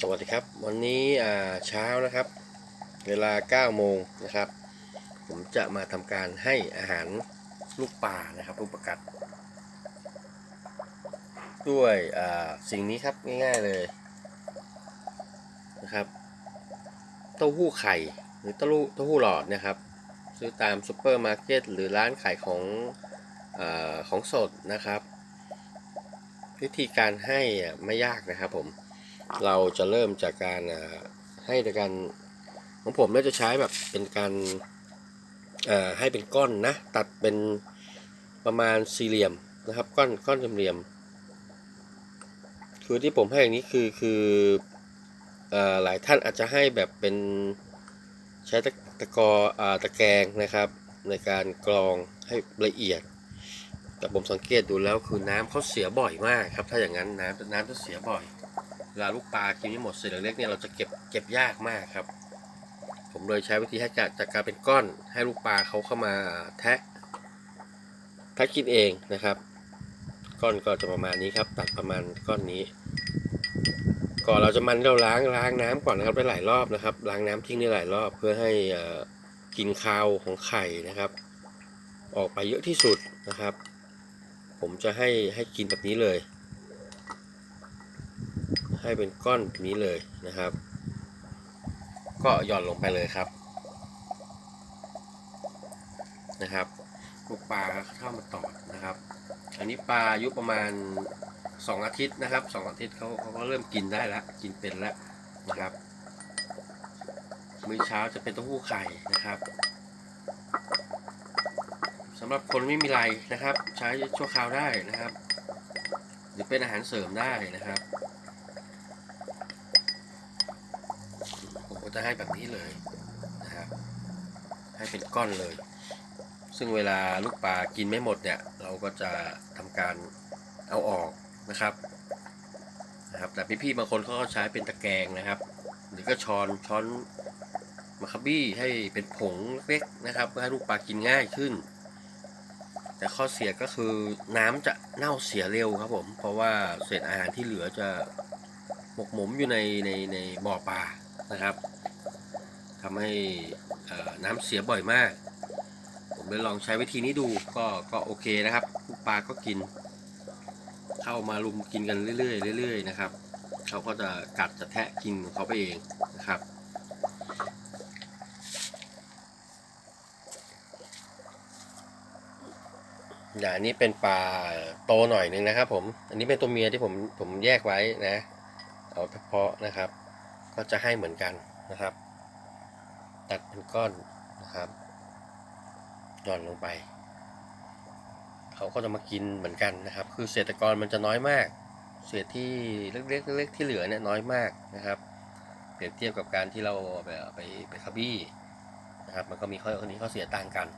สวัสดีครับ วันนี้เช้านะครับ เวลา 9 โมงนะครับ ผมจะมาทำการให้อาหารลูกปลานะครับลูกประกัด ด้วยสิ่งนี้ครับง่ายๆเลยนะครับเต้าหู้ไข่หรือเต้าหู้เต้าหู้หลอดนะครับ ซื้อตามซูเปอร์มาร์เก็ตหรือร้านขายของอของสดนะครับ วิธีการให้ไม่ยากนะครับผม เราจะเริ่มจากการให้โดยการของผมน่าจะใช้แบบเป็นการให้เป็นก้อนนะตัดเป็นประมาณสี่เหลี่ยมนะครับก้อนก้อนเหลี่ยมคือที่ผมให้อย่างนี้คือคืออหลายท่านอาจจะให้แบบเป็นใช้ตะตะกออ่าตะแกรงนะครับ ในการกรองให้ละเอียด แต่ผมสังเกตดูแล้วคือน้ำเขาเสียบ่อยมากครับ ถ้าอย่างนั้นน้ำน้ำจะเสียบ่อย เวลาลูกปลากินไม่หมดเศษเล็กๆเนี่ยเราจะเก็บเก็บยากมากครับ ผมเลยใช้วิธีให้จากจากการเป็นก้อนให้ลูกปลาเขาเข้ามาแทะแทะกินเองนะครับ ก้อนก็จะประมาณนี้ครับ ตัดประมาณก้อนนี้ ก่อนเราจะมันเราล้างล้างน้ำก่อนนะครับได้หลายรอบนะครับ ล้างน้ำทิ้งได้หลายรอบเพื่อให้อ่อกินคาวของไข่นะครับ ออกไปเยอะที่สุดนะครับ ผมจะให้ให้กินแบบนี้เลย ให้เป็นก้อนแบบนี้เลยนะครับ ก็หย่อนลงไปเลยครับนะครับลูกปลาเข้ามาตอดนะครับ อันนี้ปลาอายุประมาณ 2 อาทิตย์นะครับ 2 อาทิตย์เขาเขาก็เริ่มกินได้แล้วกินเป็นแล้วนะครับมื้อเช้าจะเป็นเต้าหู้ไข่นะครับสำหรับคนไม่มีไรนะครับ ใช้ชั่วคราวได้นะครับ หรือเป็นอาหารเสริมได้นะครับ จะให้แบบนี้เลยนะครับให้เป็นก้อนเลย ซึ่งเวลาลูกปลากินไม่หมดเนี่ย เราก็จะทำการเอาออกนะครับนะครับ แต่พี่ๆบางคนเขาก็ใช้เป็นตะแกรงนะครับ หรือก็ช้อนช้อนมาคาบี้ให้เป็นผงเล็กๆนะครับเพื่อให้ลูกปลากินง่ายขึ้น แต่ข้อเสียก็คือน้ำจะเน่าเสียเร็วครับผม เพราะว่าเศษอาหารที่เหลือจะหมกหมมอยู่ในในในบ่อปลา นะครับทำให้น้ำเสียบ่อยมาก ผมได้ลองใช้วิธีนี้ดูก็ก็โอเคนะครับปลาก็กิน เข้ามารุมกินกันเรื่อยๆเรื่อยๆนะครับเขาก็จะกัดจะแทะกินของเขาไปเองนะครับอย่างนี้เป็นปลาโตหน่อยหนึงนะครับ ผม อันนี้เป็นตัวเมียที่ผมผมแยกไว้นะ เอาเฉพาะนะครับ ก็จะให้เหมือนกันนะครับ ตัดเป็นก้อนนะครับหย่อนลงไป เขาก็จะมากินเหมือนกันนะครับ คือเศษตรกรมันจะน้อยมาก เศษที่เล็กๆเล็กๆที่เหลือเนี่ยน้อยมากนะครับ เปรียบเทียบกับการที่เราไปไปไปคาบี้นะครับ มันก็มีข้อข้อนี้ข้อเสียต่างกัน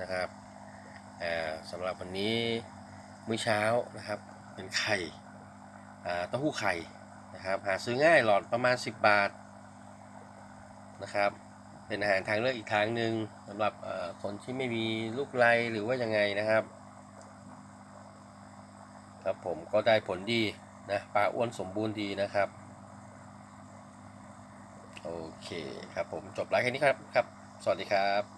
นะครับอ่าสำหรับวันนี้มื้อเช้านะครับ เป็นไข่เต้าหู้ไข่ นะครับหาซื้อง่ายหลอดประมาณ 10 บาทนะครับเป็นอาหารทางเลือกอีกทางหนึ่งสำหรับคนที่ไม่มีลูกไรหรือว่ายังไงนะครับ ครับผมก็ได้ผลดีนะปลาอ้วนสมบูรณ์ดีนะครับโอเคครับผมจบไลฟ์แค่นี้ครับครับ สวัสดีครับ